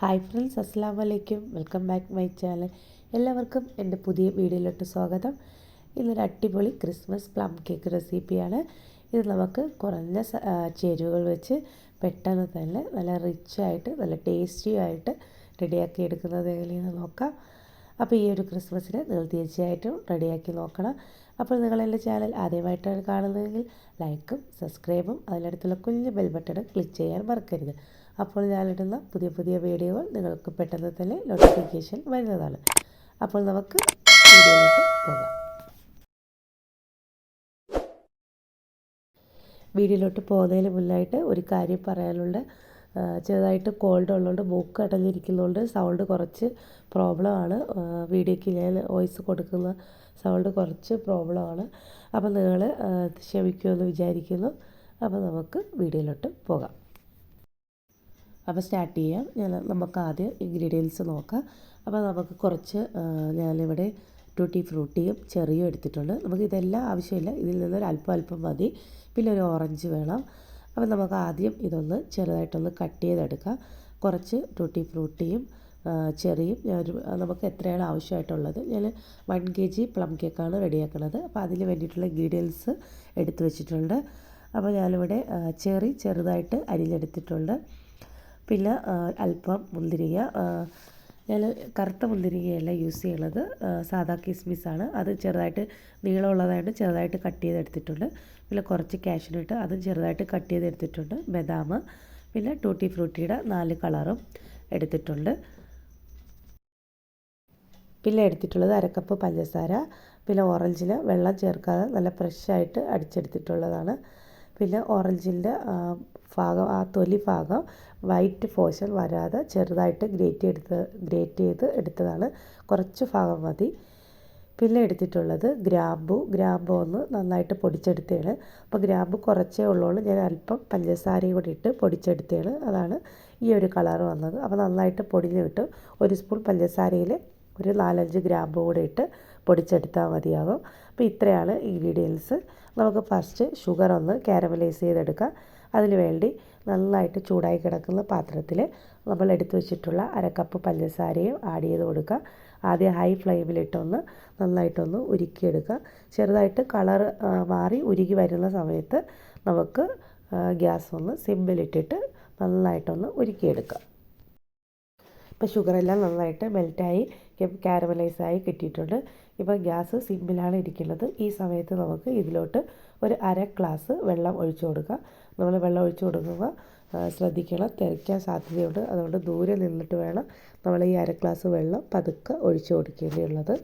Hi friends അസ്സാം വലൈക്കും welcome back my channel. എല്ലാവർക്കും എന്റെ പുതിയ വീഡിയോയിലോട്ട് സ്വാഗതം. ഇന്നൊരു അടിപൊളി ക്രിസ്മസ് പ്ലം കേക്ക് റെസിപ്പിയാണ്. ഇത് നമുക്ക് കുറഞ്ഞ ചേരുവകൾ വെച്ച് പെട്ടെന്ന് തന്നെ നല്ല റിച്ചായിട്ട് നല്ല ടേസ്റ്റിയായിട്ട് റെഡിയാക്കി എടുക്കുന്നത് എങ്ങനെയെന്ന് നോക്കാം. അപ്പോൾ ഈ ഒരു ക്രിസ്മസിന് നിങ്ങൾ തീർച്ചയായിട്ടും റെഡിയാക്കി നോക്കണം. അപ്പോൾ നിങ്ങൾ എന്റെ ചാനൽ ആദ്യമായിട്ടാണ് കാണുന്നതെങ്കിൽ ലൈക്കും സബ്സ്ക്രൈബും അതിനടുത്തുള്ള കുഞ്ഞ് ബെൽ ബട്ടൺ ക്ലിക്ക് ചെയ്യാൻ മറക്കരുത്. അപ്പോൾ ഞാനിടുന്ന പുതിയ പുതിയ വീഡിയോകൾ നിങ്ങൾക്ക് പെട്ടെന്ന് തന്നെ നോട്ടിഫിക്കേഷൻ വരുന്നതാണ്. അപ്പോൾ നമുക്ക് വീഡിയോയിലോട്ട് പോകാം. വീഡിയോയിലോട്ട് പോകുന്നതിന് മുന്നായിട്ട് ഒരു കാര്യം പറയാനുണ്ട്. ചെറുതായിട്ട് കോൾഡ് ഉള്ളതുകൊണ്ട് മൂക്ക് അടഞ്ഞിരിക്കുന്നതുകൊണ്ട് സൗണ്ട് കുറച്ച് പ്രോബ്ലമാണ് വീഡിയോയ്ക്ക് ഞാൻ വോയിസ് കൊടുക്കുന്ന സൗണ്ട് കുറച്ച് പ്രോബ്ലമാണ് അപ്പോൾ നിങ്ങൾ ക്ഷമിക്കുമെന്ന് വിചാരിക്കുന്നു. അപ്പോൾ നമുക്ക് വീഡിയോയിലോട്ട് പോകാം. അപ്പോൾ സ്റ്റാർട്ട് ചെയ്യാം. ഞാൻ നമുക്ക് ആദ്യം ഇൻഗ്രീഡിയൻസ് നോക്കാം. അപ്പോൾ നമുക്ക് കുറച്ച് ഞാനിവിടെ ടൂട്ടി ഫ്രൂട്ടിയും ചെറിയും എടുത്തിട്ടുണ്ട്. നമുക്ക് ഇതെല്ലാം ആവശ്യമില്ല. ഇതിൽ നിന്നൊരു അല്പം അല്പം മതി. പിന്നെ ഒരു ഓറഞ്ച് വേണം. അപ്പോൾ നമുക്ക് ആദ്യം ഇതൊന്ന് ചെറുതായിട്ടൊന്ന് കട്ട് ചെയ്തെടുക്കാം. കുറച്ച് ടൂട്ടി ഫ്രൂട്ടിയും ചെറിയും ഞാനൊരു നമുക്ക് എത്രയാണ് ആവശ്യമായിട്ടുള്ളത്? ഞാൻ വൺ കെ ജി പ്ലം കേക്കാണ് റെഡിയാക്കുന്നത്. അപ്പോൾ അതിന് വേണ്ടിയിട്ടുള്ള ഇൻഗ്രീഡിയൻസ് എടുത്തു വെച്ചിട്ടുണ്ട്. അപ്പോൾ ഞാനിവിടെ ചെറി ചെറുതായിട്ട് അരിഞ്ഞെടുത്തിട്ടുണ്ട്. പിന്നെ അല്പം മുന്തിരിങ്ങ ഞാൻ കറുത്ത മുന്തിരിങ്ങയല്ല യൂസ് ചെയ്യുന്നത്. സാധാ കിസ്മിസാണ്. അത് ചെറുതായിട്ട് നീളമുള്ളതായിട്ട് ചെറുതായിട്ട് കട്ട് ചെയ്തെടുത്തിട്ടുണ്ട്. പിന്നെ കുറച്ച് കാഷ്യൂനട്ട് അതും ചെറുതായിട്ട് കട്ട് ചെയ്തെടുത്തിട്ടുണ്ട്. ബദാം പിന്നെ ടൂട്ടി ഫ്രൂട്ടിയുടെ നാല് കളറും എടുത്തിട്ടുണ്ട്. പിന്നെ എടുത്തിട്ടുള്ളത് അരക്കപ്പ് പഞ്ചസാര പിന്നെ ഓറഞ്ചിൽ വെള്ളം ചേർക്കാതെ നല്ല ഫ്രഷായിട്ട് അടിച്ചെടുത്തിട്ടുള്ളതാണ്. പിന്നെ ഓറഞ്ചിന്റെ ഭാഗം ആ തൊലി ഭാഗം വൈറ്റ് പോർഷൻ വരാതെ ചെറുതായിട്ട് ഗ്രേറ്റ് എടുത്ത് ഗ്രേറ്റ് ചെയ്ത് എടുത്തതാണ്. കുറച്ച് ഭാഗം മതി. പിന്നെ എടുത്തിട്ടുള്ളത് ഗ്രാമ്പു. ഗ്രാമ്പു ഒന്ന് നന്നായിട്ട് പൊടിച്ചെടുത്തതാണ്. അപ്പോൾ ഗ്രാമ്പു കുറച്ചേ ഉള്ളൂ ഞാൻ അല്പം പഞ്ചസാരയും കൂടി ഇട്ട് പൊടിച്ചെടുത്തതാണ്. അതാണ് ഈ ഒരു കളർ വന്നത്. അപ്പോൾ നന്നായിട്ട് പൊടിഞ്ഞ് കിട്ടും. ഒരു സ്പൂൺ പഞ്ചസാരയിൽ ഒരു നാലഞ്ച് ഗ്രാമ്പു കൂടെ ഇട്ട് പൊടിച്ചെടുത്താൽ മതിയാകും അപ്പോൾ ഇത്രയാണ് ഇൻഗ്രീഡിയൻസ് നമുക്ക് ഫസ്റ്റ് ഷുഗർ ഒന്ന് കാരമലൈസ് ചെയ്തെടുക്കാം. അതിന് വേണ്ടി നന്നായിട്ട് ചൂടായി കിടക്കുന്ന പാത്രത്തിൽ നമ്മൾ എടുത്തു വെച്ചിട്ടുള്ള അരക്കപ്പ് പഞ്ചസാരയും ആഡ് ചെയ്ത് കൊടുക്കുക. ആദ്യം ഹൈ ഫ്ലെയിമിലിട്ടൊന്ന് നന്നായിട്ടൊന്ന് ഉരുക്കിയെടുക്കുക. ചെറുതായിട്ട് കളർ മാറി ഉരുകി വരുന്ന സമയത്ത് നമുക്ക് ഗ്യാസ് ഒന്ന് സിമ്പിലിട്ടിട്ട് നന്നായിട്ടൊന്ന് ഉരുക്കിയെടുക്കുക ഇപ്പോൾ ഷുഗറെല്ലാം നന്നായിട്ട് മെൽറ്റായി കാരമലൈസായി കിട്ടിയിട്ടുണ്ട്. ഇപ്പോൾ ഗ്യാസ് സിമ്പിളാണ് ഇരിക്കുന്നത്. ഈ സമയത്ത് നമുക്ക് ഇതിലോട്ട് ഒരു അര ഗ്ലാസ് വെള്ളം ഒഴിച്ചു കൊടുക്കുക. നമ്മൾ വെള്ളം ഒഴിച്ചു കൊടുക്കുക ശ്രദ്ധിക്കണം. തിരക്കാൻ സാധ്യതയുണ്ട്. അതുകൊണ്ട് ദൂരെ നിന്നിട്ട് വേണം നമ്മൾ ഈ അര ഗ്ലാസ് വെള്ളം പതുക്കെ ഒഴിച്ചു കൊടുക്കേണ്ടിയുള്ളത്.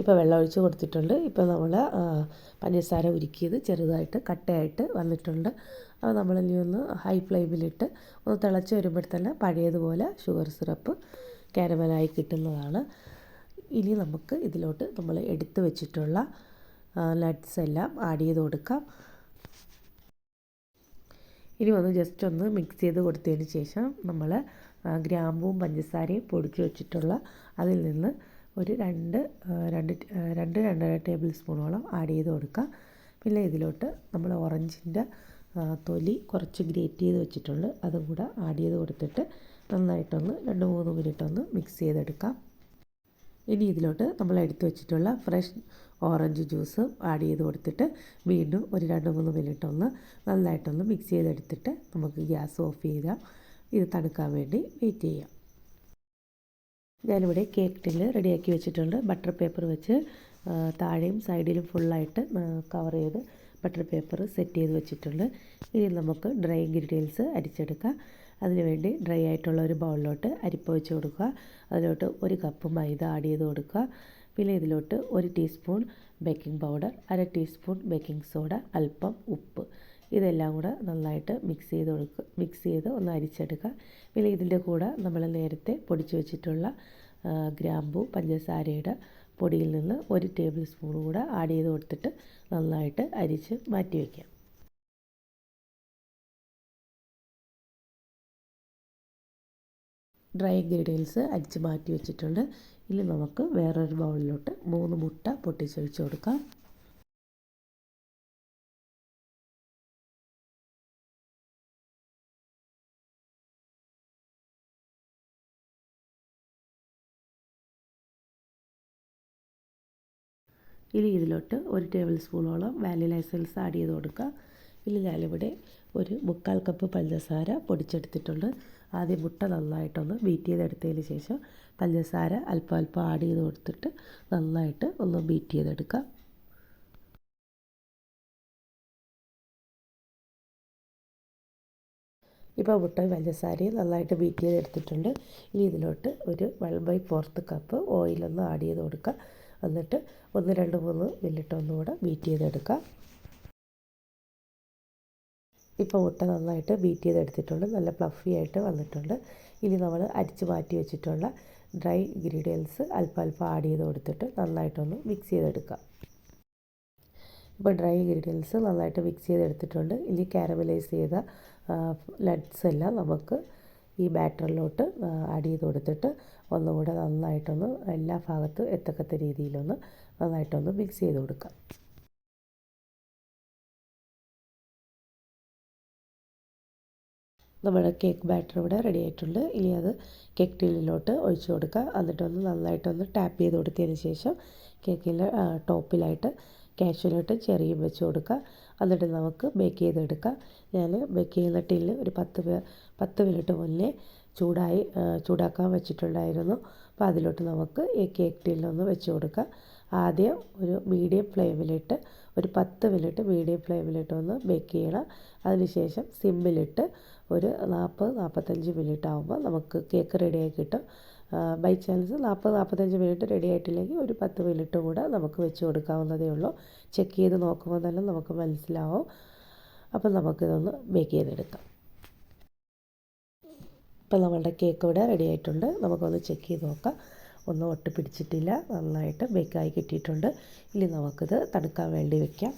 ഇപ്പോൾ വെള്ളം ഒഴിച്ച് കൊടുത്തിട്ടുണ്ട്. ഇപ്പോൾ നമ്മൾ പഞ്ചസാര ഉരുക്കിയത് ചെറുതായിട്ട് കട്ടയായിട്ട് വന്നിട്ടുണ്ട്. അപ്പോൾ നമ്മളിനി ഒന്ന് ഹൈ ഫ്ലെയിമിലിട്ട് ഒന്ന് തിളച്ച് വരുമ്പോഴത്തന്നെ പഴയതുപോലെ ഷുഗർ സിറപ്പ് കാരമലായി കിട്ടുന്നതാണ്. ഇനി നമുക്ക് ഇതിലോട്ട് നമ്മൾ എടുത്തു വെച്ചിട്ടുള്ള നട്ട്സ് എല്ലാം ആഡ് ചെയ്ത് കൊടുക്കാം. ഇനി ഒന്ന് ജസ്റ്റ് ഒന്ന് മിക്സ് ചെയ്ത് കൊടുത്തതിന് ശേഷം നമ്മൾ ഗ്രാമ്പും പഞ്ചസാരയും പൊടിച്ച് വെച്ചിട്ടുള്ള അതിൽ നിന്ന് ഒരു രണ്ട് രണ്ട് രണ്ട് രണ്ടര ടേബിൾ സ്പൂണോളം ആഡ് ചെയ്ത് കൊടുക്കാം. പിന്നെ ഇതിലോട്ട് നമ്മൾ ഓറഞ്ചിന്റെ തൊലി കുറച്ച് ഗ്രേറ്റ് ചെയ്ത് വെച്ചിട്ടുണ്ട്. അതും കൂടെ ആഡ് ചെയ്ത് കൊടുത്തിട്ട് നന്നായിട്ടൊന്ന് രണ്ട് മൂന്ന് മിനിറ്റ് ഒന്ന് മിക്സ് ചെയ്തെടുക്കാം. ഇനി ഇതിലോട്ട് നമ്മൾ എടുത്തു വെച്ചിട്ടുള്ള ഫ്രഷ് ഓറഞ്ച് ജ്യൂസ് ആഡ് ചെയ്ത് കൊടുത്തിട്ട് വീണ്ടും ഒരു രണ്ട് മൂന്ന് മിനിറ്റ് ഒന്ന് നന്നായിട്ടൊന്ന് മിക്സ് ചെയ്തെടുത്തിട്ട് നമുക്ക് ഗ്യാസ് ഓഫ് ചെയ്യാം ഇത് തണുക്കാൻ വേണ്ടി വെയിറ്റ് ചെയ്യാം. ഞാനിവിടെ കേക്ക് ടിന്ന് റെഡിയാക്കി വെച്ചിട്ടുണ്ട്. ബട്ടർ പേപ്പർ വെച്ച് താഴെയും സൈഡിലും ഫുള്ളായിട്ട് കവർ ചെയ്ത് ബട്ടർ പേപ്പർ സെറ്റ് ചെയ്ത് വെച്ചിട്ടുണ്ട്. ഇനി നമുക്ക് ഡ്രൈ ഇൻഗ്രീഡിയൻസ് അരിച്ചെടുക്കാം. അതിനുവേണ്ടി ഡ്രൈ ആയിട്ടുള്ള ഒരു ബൗളിലോട്ട് അരിപ്പ് വെച്ച് കൊടുക്കുക. അതിലോട്ട് ഒരു കപ്പ് മൈദ ആഡ് ചെയ്ത് കൊടുക്കുക. പിന്നെ ഇതിലോട്ട് ഒരു ടീസ്പൂൺ ബേക്കിംഗ് പൗഡർ അര ടീസ്പൂൺ ബേക്കിംഗ് സോഡ അല്പം ഉപ്പ്. ഇതെല്ലാം കൂടെ നന്നായിട്ട് മിക്സ് ചെയ്ത് കൊടുക്കുക. മിക്സ് ചെയ്ത് ഒന്ന് അരിച്ചെടുക്കുക. പിന്നെ ഇതിന്റെ കൂടെ നമ്മൾ നേരത്തെ പൊടിച്ചു വെച്ചിട്ടുള്ള ഗ്രാമ്പു പഞ്ചസാരയുടെ പൊടിയിൽ നിന്ന് ഒരു ടേബിൾ സ്പൂൺ കൂടെ ആഡ് ചെയ്ത് കൊടുത്തിട്ട് നന്നായിട്ട് അരിച്ച് മാറ്റി വയ്ക്കാം ഡ്രൈ ഇൻഗ്രീഡിയൻസ് അരിച്ച് മാറ്റി വെച്ചിട്ടുണ്ട്. ഇനി നമുക്ക് വേറൊരു ബൗളിലോട്ട് മൂന്ന് മുട്ട പൊട്ടിച്ചൊഴിച്ച് കൊടുക്കാം. ഇനി ഇതിലോട്ട് ഒരു ടേബിൾ സ്പൂണോളം വാനില എസൻസ് ആഡ് ചെയ്ത് കൊടുക്കുക ഇനി ഞാനിവിടെ ഒരു മുക്കാൽ കപ്പ് പഞ്ചസാര പൊടിച്ചെടുത്തിട്ടുണ്ട്. ആദ്യം മുട്ട നന്നായിട്ടൊന്ന് ബീറ്റ് ചെയ്തെടുത്തതിന് ശേഷം പഞ്ചസാര അല്പം അല്പം ആഡ് ചെയ്ത് കൊടുത്തിട്ട് നന്നായിട്ട് ഒന്ന് ബീറ്റ് ചെയ്തെടുക്കാം. ഇപ്പോൾ മുട്ടയും പഞ്ചസാരയും നന്നായിട്ട് ബീറ്റ് ചെയ്തെടുത്തിട്ടുണ്ട്. ഇനി ഇതിലോട്ട് ഒരു വൺ ബൈ ഫോർത്ത് കപ്പ് ഓയിലൊന്ന് ആഡ് ചെയ്ത് കൊടുക്കുക എന്നിട്ട് ഒന്ന് രണ്ട് മൂന്ന് മിനിറ്റ് ഒന്നുകൂടെ ബീറ്റ് ചെയ്തെടുക്കുക ഇപ്പോൾ മുട്ട നന്നായിട്ട് ബീറ്റ് ചെയ്തെടുത്തിട്ടുണ്ട്. നല്ല ഫ്ലഫി ആയിട്ട് വന്നിട്ടുണ്ട്. ഇനി നമ്മൾ അരിച്ച് മാറ്റി വെച്ചിട്ടുള്ള ഡ്രൈ ഇൻഗ്രീഡിയൻസ് അല്പം അല്പം ആഡ് ചെയ്ത് കൊടുത്തിട്ട് നന്നായിട്ടൊന്ന് മിക്സ് ചെയ്തെടുക്കാം ഇപ്പോൾ ഡ്രൈ ഇൻഗ്രീഡിയൻസ് നന്നായിട്ട് മിക്സ് ചെയ്തെടുത്തിട്ടുണ്ട്. ഇനി കാരമലൈസ് ചെയ്ത നട്ട്സ് എല്ലാം നമുക്ക് ഈ ബാറ്ററിലോട്ട് ആഡ് ചെയ്ത് കൊടുത്തിട്ട് ഒന്നുകൂടെ നന്നായിട്ടൊന്ന് എല്ലാ ഭാഗത്തും എത്തക്കത്ത രീതിയിലൊന്ന് നന്നായിട്ടൊന്ന് മിക്സ് ചെയ്ത് കൊടുക്കാം നമ്മുടെ കേക്ക് ബാറ്റർ ഇവിടെ റെഡി ആയിട്ടുണ്ട്. ഇനി അത് കേക്ക് ടീലിലോട്ട് ഒഴിച്ച് കൊടുക്കുക. എന്നിട്ടൊന്ന് നന്നായിട്ടൊന്ന് ടാപ്പ് ചെയ്ത് കൊടുത്തതിന് ശേഷം കേക്കിന്റെ ടോപ്പിലായിട്ട് കാഷ്യൂനട്ട് ചെറിയും വെച്ച് കൊടുക്കുക. എന്നിട്ട് നമുക്ക് ബേക്ക് ചെയ്തെടുക്കാം. ഞാൻ ബേക്ക് ചെയ്യുന്ന ടീലിൽ ഒരു പത്ത് പത്ത് മിനിറ്റ് മുന്നേ ചൂടായി ചൂടാക്കാൻ വെച്ചിട്ടുണ്ടായിരുന്നു. അപ്പോൾ അതിലോട്ട് നമുക്ക് ഈ കേക്ക് ടീലൊന്ന് വെച്ച് കൊടുക്കാം. ആദ്യം ഒരു മീഡിയം ഫ്ലെയിമിലിട്ട് ഒരു പത്ത് മിനിറ്റ് മീഡിയം ഫ്ലെയിമിലിട്ട് ഒന്ന് ബേക്ക് ചെയ്യണം. അതിനുശേഷം സിമ്മിലിട്ട് ഒരു നാൽപ്പത് നാൽപ്പത്തഞ്ച് മിനിറ്റ് ആകുമ്പോൾ നമുക്ക് കേക്ക് റെഡിയായി കിട്ടും. ബൈ ചാൻസ് നാൽപ്പത് നാൽപ്പത്തഞ്ച് മിനിറ്റ് റെഡി ആയിട്ടില്ലെങ്കിൽ ഒരു പത്ത് മിനിറ്റ് കൂടെ നമുക്ക് വെച്ച് കൊടുക്കാവുന്നതേ ഉള്ളൂ. ചെക്ക് ചെയ്ത് നോക്കുമ്പോൾ തന്നെ നമുക്ക് മനസ്സിലാവും. അപ്പം നമുക്കിതൊന്ന് ബേക്ക് ചെയ്തെടുക്കാം. ഇപ്പം നമ്മളുടെ കേക്ക് ഇവിടെ റെഡി ആയിട്ടുണ്ട്. നമുക്കൊന്ന് ചെക്ക് ചെയ്ത് നോക്കാം. ഒന്നും ഒട്ടി പിടിച്ചിട്ടില്ല നന്നായിട്ട് ബേക്കായി കിട്ടിയിട്ടുണ്ട്. ഇനി നമുക്കിത് തണുക്കാൻ വേണ്ടി വെക്കാം.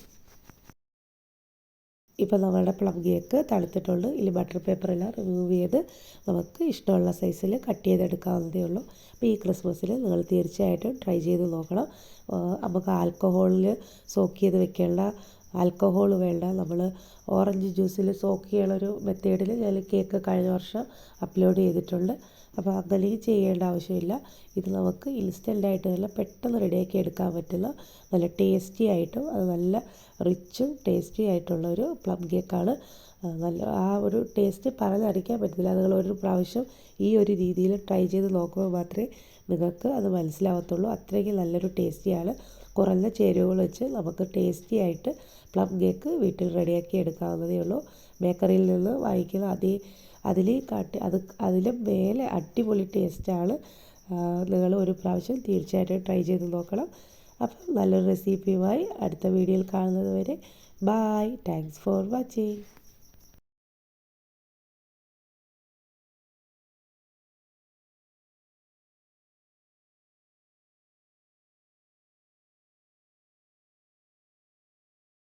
ഇപ്പോൾ നമ്മളുടെ പ്ലം കേക്ക് തണുത്തിട്ടുണ്ട്. ഇനി ബട്ടർ പേപ്പറെല്ലാം റിമൂവ് ചെയ്ത് നമുക്ക് ഇഷ്ടമുള്ള സൈസിൽ കട്ട് ചെയ്തെടുക്കാവുന്നതേ ഉള്ളൂ. അപ്പോൾ ഈ ക്രിസ്മസിൽ നിങ്ങൾ തീർച്ചയായിട്ടും ട്രൈ ചെയ്ത് നോക്കണം. നമുക്ക് ആൽക്കഹോളിൽ സോക്ക് ചെയ്ത് വെക്കേണ്ട ആൽക്കഹോൾ വേണ്ട. നമ്മൾ ഓറഞ്ച് ജ്യൂസിൽ സോക്ക് ചെയ്യണൊരു മെത്തേഡിൽ ഞാൻ കേക്ക് കഴിഞ്ഞ വർഷം അപ്ലോഡ് ചെയ്തിട്ടുണ്ട്. അപ്പോൾ അങ്ങനെ ചെയ്യേണ്ട ആവശ്യമില്ല. ഇത് നമുക്ക് ഇൻസ്റ്റന്റായിട്ട് നല്ല പെട്ടെന്ന് റെഡിയാക്കി എടുക്കാൻ പറ്റുന്ന നല്ല ടേസ്റ്റി ആയിട്ടും അത് നല്ല റിച്ചും ടേസ്റ്റി ആയിട്ടുള്ള ഒരു പ്ലം കേക്കാണ് നല്ല ആ ഒരു ടേസ്റ്റ് പറഞ്ഞറിയിക്കാൻ പറ്റത്തില്ല. നിങ്ങൾ ഒരു പ്രാവശ്യം ഈ ഒരു രീതിയിൽ ട്രൈ ചെയ്ത് നോക്കുമ്പോൾ മാത്രമേ നിങ്ങൾക്ക് അത് മനസ്സിലാവത്തുള്ളൂ. അത്രയ്ക്ക് നല്ലൊരു ടേസ്റ്റിയാണ് കുറഞ്ഞ ചേരുവകൾ വെച്ച് നമുക്ക് ടേസ്റ്റി ആയിട്ട് പ്ലം കേക്ക് വീട്ടിൽ റെഡിയാക്കി എടുക്കാവുന്നതേ ഉള്ളൂ. ബേക്കറിയിൽ നിന്ന് വാങ്ങിക്കുന്ന അതേ അതിൽ കാട്ടി അത് അതിലും മേലെ അടിപൊളി ടേസ്റ്റാണ് നിങ്ങൾ ഒരു പ്രാവശ്യം തീർച്ചയായിട്ടും ട്രൈ ചെയ്ത് നോക്കണം. അപ്പം നല്ലൊരു റെസിപ്പിയുമായി അടുത്ത വീഡിയോയിൽ കാണുന്നത് വരെ. Bye thanks for watching